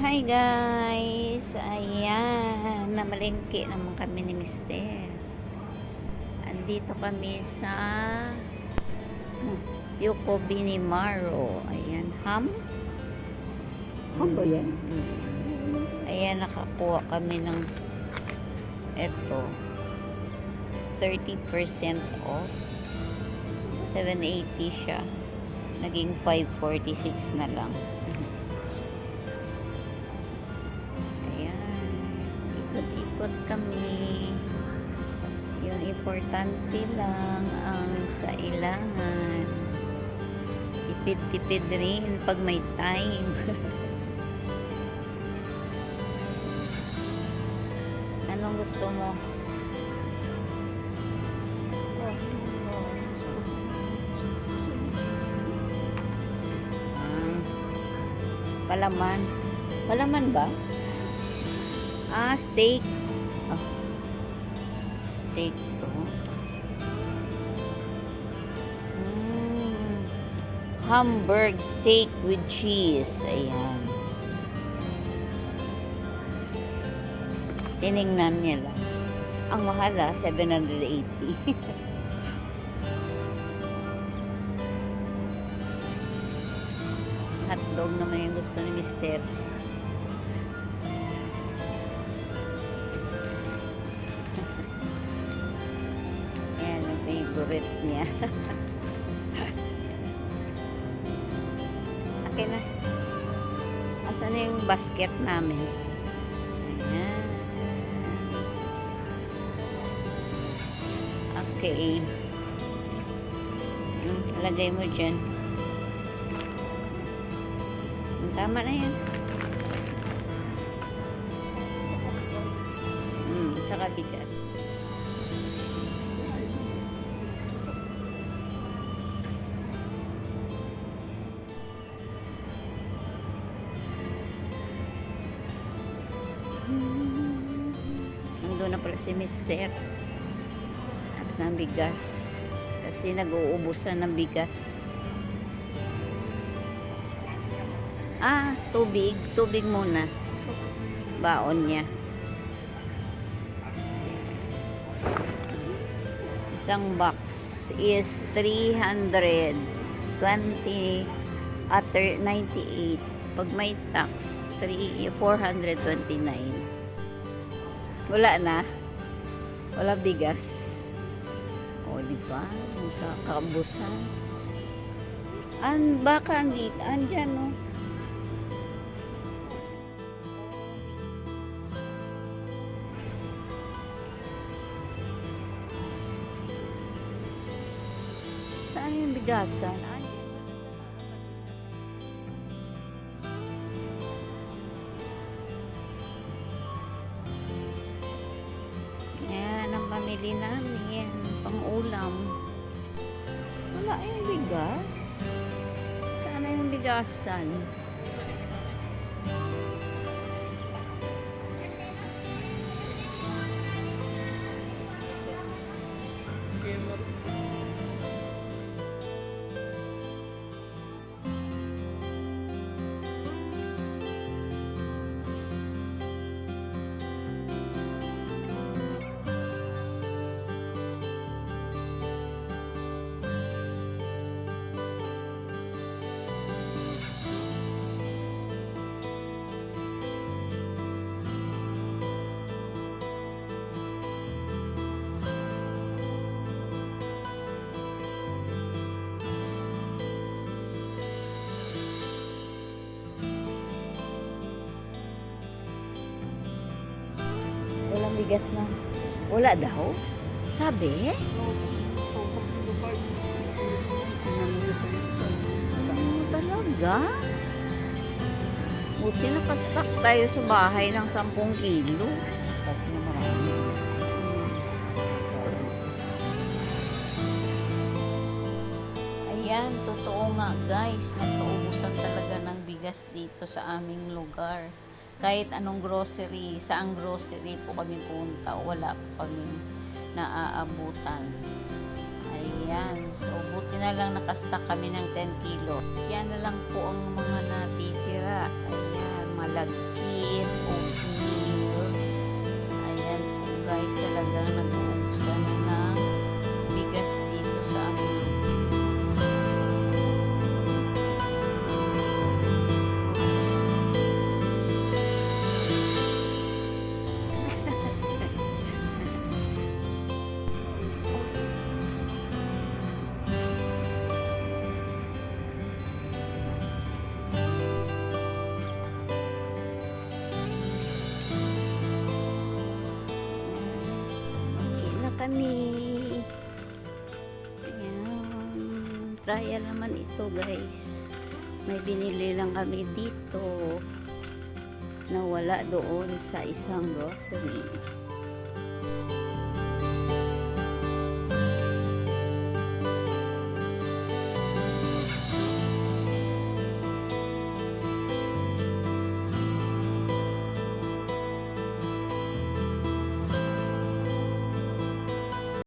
Hi guys! Ayan, namalengke naman kami ni Mister. Andito kami sa Yuko Binimaro. Ayan, ham? Ham ba yan? Ayan, nakakuha kami ng eto 30% off. 780 siya. Naging 546 na lang. Ikot-ikot kami. Yung importante lang ang kailangan. Tipid-tipid rin pag may time. Anong gusto mo? Ah, palaman. Palaman ba? Ah, steak. Steak to. Mm. Hamburg steak with cheese. Ayan. Tiningnan niya lang. Ang mahal ah, 780. Hotdog naman yung gusto ni Mister. Favorite niya. Akin na. Asan na yung basket namin? Ayan. Okay. Hmm, lagay mo dyan. Hmm, Tama na yan. Hmm, saka bigat. Nandun na pala si Mister. At ng bigas. Kasi nag-uubusan ng bigas. Ah, tubig. Tubig muna. Baon niya. Isang box is 320 at 98. Pag may tax, 3, 429. Wala na. Wala bigas. O, di ba? Ang ka- Kaubusan. An, baka andit, andyan, no? Saan yung bigasan? Pamili namin. Pang ulam. Wala yung bigas. Saan na yung bigasan? Walang bigas na. Wala daw? Sabi? Ano talaga? Buti nakastock tayo sa bahay ng 10 kilo. Kasi na marami. Ayan, totoo nga guys, nagkaubusan talaga ng bigas dito sa aming lugar kahit anong grocery, saang grocery po kami punta, wala po kami naaabutan. Ayan, so buti na lang nakastack kami ng 10 kilo. Yan na lang po ang mga natitira. Ayan, malagkit, oatmeal. Ayan po guys, talagang nag kami. Ayan. Trial naman ito guys. May binili lang kami dito na wala doon sa isang grocery.